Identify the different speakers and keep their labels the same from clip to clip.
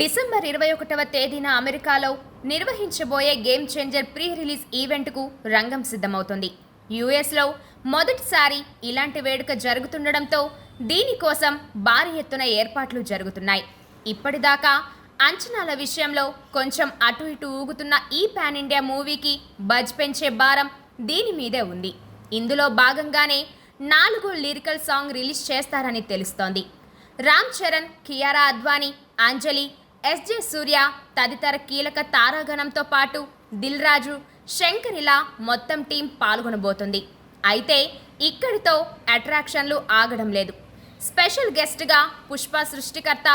Speaker 1: December ఇరవై ఒకటవ తేదీన అమెరికాలో నిర్వహించబోయే గేమ్ చేంజర్ ప్రీ రిలీజ్ ఈవెంట్కు రంగం సిద్ధమవుతుంది. యుఎస్లో మొదటిసారి ఇలాంటి వేడుక జరుగుతుండడంతో దీనికోసం భారీ ఎత్తున ఏర్పాట్లు జరుగుతున్నాయి. ఇప్పటిదాకా అంచనాల విషయంలో కొంచెం అటు ఇటు ఊగుతున్న ఈ పాన్ ఇండియా మూవీకి బజ్ పెంచే భారం దీని మీదే ఉంది. ఇందులో భాగంగానే నాలుగు లిరికల్ సాంగ్ రిలీజ్ చేస్తారని తెలుస్తోంది. రామ్ చరణ్ కియారా అద్వానీ అంజలి ఎస్జే సూర్య తదితర కీలక తారాగణంతో పాటు దిల్ రాజు శంకర్ ఇలా మొత్తం టీం పాల్గొనబోతుంది. అయితే ఇక్కడితో అట్రాక్షన్లు ఆగడం లేదు. స్పెషల్ గెస్ట్గా పుష్ప సృష్టికర్త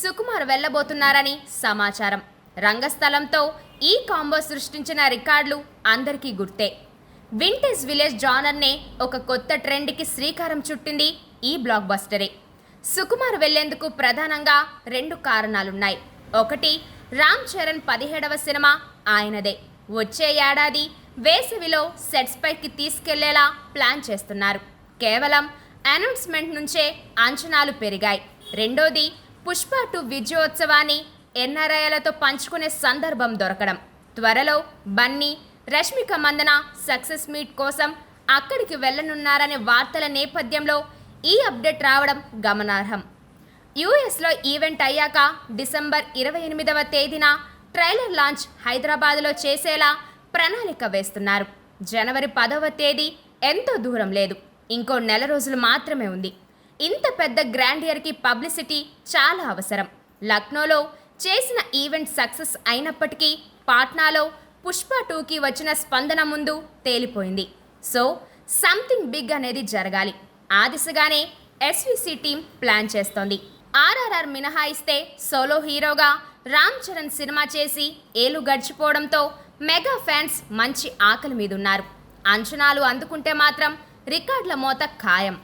Speaker 1: సుకుమార్ వెళ్ళబోతున్నారని సమాచారం. రంగస్థలంతో ఈ కాంబో సృష్టించిన రికార్డులు అందరికీ గుర్తే. వింటేజ్ విలేజ్ జానర్నే ఒక కొత్త ట్రెండ్కి శ్రీకారం చుట్టింది ఈ బ్లాక్ బస్టరే సుకుమార్ వెళ్ళేందుకు ప్రధానంగా రెండు కారణాలున్నాయి. ఒకటి రామ్ చరణ్ పదిహేడవ సినిమా ఆయనదే. వచ్చే ఏడాది వేసవిలో సెట్స్ పైకి తీసుకెళ్ళేలా ప్లాన్ చేస్తున్నారు. కేవలం అనౌన్స్మెంట్ నుంచే అంచనాలు పెరిగాయి. రెండోది పుష్ప టూ విజయోత్సవాన్ని ఎన్ఆర్ఐలతో పంచుకునే సందర్భం దొరకడం. త్వరలో బన్నీ రష్మిక మందన సక్సెస్ మీట్ కోసం అక్కడికి వెళ్ళనున్నారనే వార్తల నేపథ్యంలో ఈ అప్డేట్ రావడం గమనార్హం. యుఎస్లో ఈవెంట్ అయ్యాక డిసెంబర్ ఇరవై ఎనిమిదవ తేదీన ట్రైలర్ లాంచ్ హైదరాబాద్లో చేసేలా ప్రణాళిక వేస్తున్నారు. జనవరి పదవ తేదీ ఎంతో దూరం లేదు. ఇంకో నెల రోజులు మాత్రమే ఉంది. ఇంత పెద్ద గ్రాండియర్కి పబ్లిసిటీ చాలా అవసరం. లక్నోలో చేసిన ఈవెంట్ సక్సెస్ అయినప్పటికీ పాట్నాలో పుష్ప టూకి వచ్చిన స్పందన ముందు తేలిపోయింది. సో సంథింగ్ బిగ్ అనేది జరగాలి. ఆ దిశగానే ఎస్విసి టీం ప్లాన్ చేస్తోంది. ఆర్ఆర్ఆర్ మినహాయిస్తే సోలో హీరోగా రామ్ చరణ్ సినిమా చేసి ఏలు గడిచిపోవడంతో మెగా ఫ్యాన్స్ మంచి ఆకలి మీదున్నారు. అంచనాలు అందుకుంటే మాత్రం రికార్డుల మోత ఖాయం.